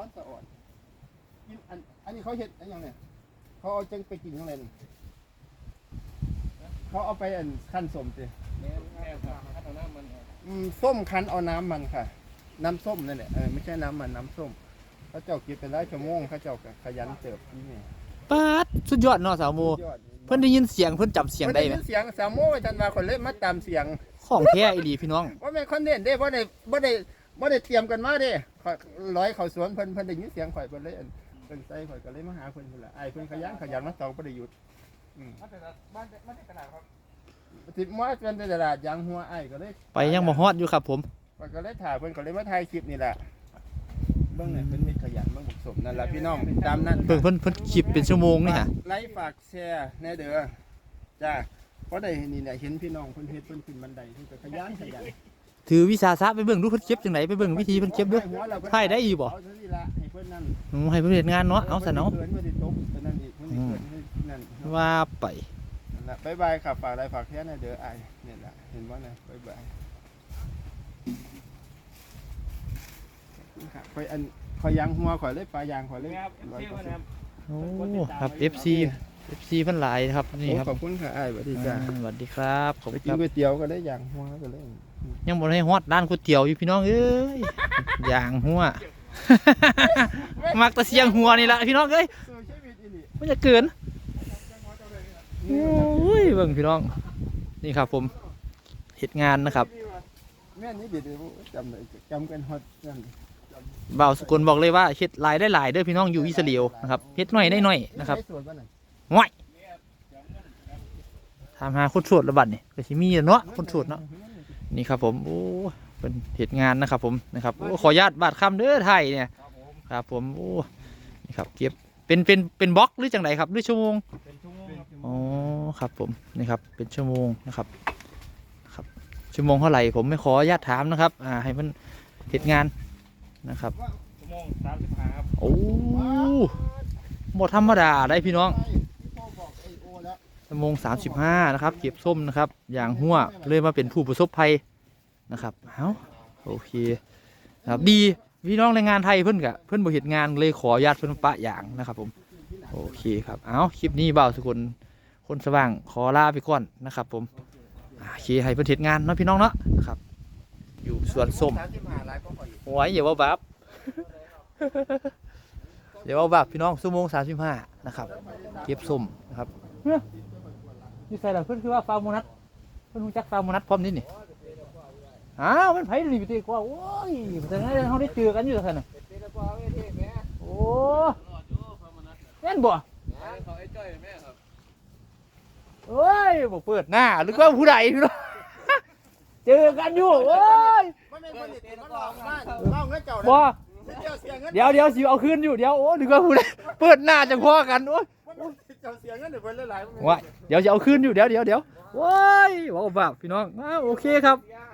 อนสะอ่อนกินอันอันนี้เขาเห็ดอันยังเนี่ยเขาเอาจังไปกินยังไงนี่เขาเอาไปอันขั้นสมสิแม่แม่ครับถ้าเอาน้ำมันครับอืมส้มคั้นเอาน้ำมันค่ะ น้ำส้มนั่นแหละเออไม่ใช่น้ำมันน้ำส้มเขาเจ้ากินเป็นหลายชั่วโมงเขาเจ้าก็ขยันเติบนี่นี่ปาดสุดยอดเนาะสาวโม ยอดเพิ่นได้ยินเสียงเพิ่นจำเสียงได้ไหมเพิ่นเสียงสามโมงจันว่าคนเล่นมาตามเสียง ของแท้อีหลีพี่น้อง ว่าแม่นคอนเทนต์เด้บ่ได้บ่ได้ บ่ได้เตรียมกันมาเด้ข่อยร้อยเขาสวนเพิ่นเพิ่นได้ยินเสียงข่อยเพิ่นเลยอั่นเพิ่นใส่ข่อยก็เลยมาหาเพิ่นพุ่นล่ะอ้ายเพิ่นขยันขยันมาตองบ่ได้หยุดอืมมาแต่ละบ้านมาแต่ตลาดครับติดมาเป็นในตลาดยางหัวอ้ายก็เลย ไปยังบ่ฮอดอยู่ครับผมข่อยก็เลยถ่ายเพิ่นก็เลยมาถ่ายคลิปนี่แหละเบิ่งเนี่ยเพิ่นมีขยันเบิ่งบุกสมนั่นล่ะพี่น้องตามนั้นเพิ่นเพิ่นเพิ่นคลิปเป็นชั่วโมงนี่ฮะ ไลค์ฝากแชร์แน่เด้อจ้าเพราะได้นี่แหละเห็นพี่น้องเพิ่นเฮ็ดเพิ่นขึ้นบันไดเพิ่นก็ขยันขยัน ถือวิสาสะไปเบิ่งดูเพิ่นเก็บจังไดไปเบิ่งวิธีเพิ่นเก็บเด้อถ่ายได้อีบ่ เอาเท่านี้ละให้เพิ่นนั่นอืมให้เพิ่นเฮ็ดงานเนาะเอาซะเนาะเพิ่นมาติดตบเพิ่นนั่นอีกเพิ่นนี่เพิ่นนี่นั่นว่าไป นั่นล่ะบ๊ายบายครับฝากอะไรฝากแค่นะเด้อไอ้ายนี่แหละเห็นบ่นะบ๊ายบายครับข่อยอันข่อยยางหัวข่อยเลยปลายางข่อยเลยครับเชื่อว่านะครับ โอ้ครับ FC FC เพิ่นหลายครับนี่โอ้ครับขอบคุณค่ะอ้ายสวัสดีจ้าอ่าสวัสดีครับขอบไปคุณกิคนรับ ก๋วยเตี๋ยวก็ได้ยางหัวก็เลย ยังบ่ได้ฮอดร้านก๋วยเตี๋ยวอยู่พี่น้องเอ้ยอย่างหัวมักแตะเสียงหัวนี่ล่ะพี่น้องเอ้ยสู้ชีวิตอีนี่มันจะเกินโอ้ยเบิ่งพี่น้อง นี่ครับผมเฮ็ดงานนะครับแม่นี่เดี๋ยวจำเลยจำกันฮอดนั่นบ่าวสกุลบอกเลยว่าเฮ็ดหลายได้หลายเด้อพี่น้องอยู่อิสราเอลนะครับเฮ็ดน้อยได้น้อยนะครับใส่ส่วนบ่นั่นง่อยถามหาคนสวดระบัดนี่ก็สิมีอะเนาะคนสวดเนาะ นี่ครับผมโอ้เป็นเฮ็ดงานนะครับผมนะครับโอ้ขออนุญาตบาดคำเด้อไทยเนี่ยครับผมครับผมโอ้นี่ครับเก็บเป็นเป็นเป็นบล็อกหรือจังไดครับหรือชั่วโมงเป็นชั่วโมงครับอ๋อครับผมนี่ครับเป็นชั่วโมงนะครับครับชั่วโมงเท่าไหร่ผมไม่ขออนุญาตถามนะครับอ่าให้มันเหตุงานนะครับชั่วโมงสามสิบห้าครับโอ้หมดธรรมดาได้พี่น้อง พ่อบอกไอ้โอแล้ว ชั่วโมง35นะครับ เก็บส้มนะครับ อย่างหัวเลยมาเป็นผู้ประสบภัยนะครับเอาโอเคครับดีพี่น้องแรงงานไทยเพิ่อนกะเพิ่อนบ่เห็นงานเลยขออนุญาตเพิ่อนปะอย่างนะครับ ผม โอเคครับเอาคลิปนี้เบาวสกุลคนสว่างขอลาไปก่อนนะครับ ผมโอเคให้เพิ่อนเฮ็ดงานเนาะพี่น้องเนาะนะครับ อยู่สวนส้มห้าหลายออีกโอ้ยอย่าว่าบับอย่าว่าบับพี่น้องชั่วโมง35นะครับ เก็บส้มนะครับ นี่ใส่ละเพิ่นคือว่าฟาร์มโมนัสเพิ่นรู้จักฟาร์มโมนัสพร้อมนี่นี่อ้าวมันไผนี่พี่ตีกว่าโอ้ยแต่งั้นเฮาได้เจอกันอยู่ซั่นน่ะโอ้แม่นบ่เอ้ยบเอ้ยบ่เปิดหน้าหรือว่าผู้ใดพี่น้องเจอกันอยู่เอ้ยไม่เป็นคนติดมันลอกบ้านเล่าเงินเจ้าบ่เจ้าเดี๋ยวเดี๋ยวสิเอาคืนอยู่เดี๋ยวโอ้นึกว่าผู้ใดเปิดหน้าจังพ่อกันโอ้ย เจ้าเสียเงินเดี๋ยวเพิ่นหลายๆว่าเดี๋ยวจะเอาขึ้นอยู่เดี๋ยวเดี๋ยวเดี๋ยวว้ายว้าวแบบพี่น้องอ้าโอเคครับยา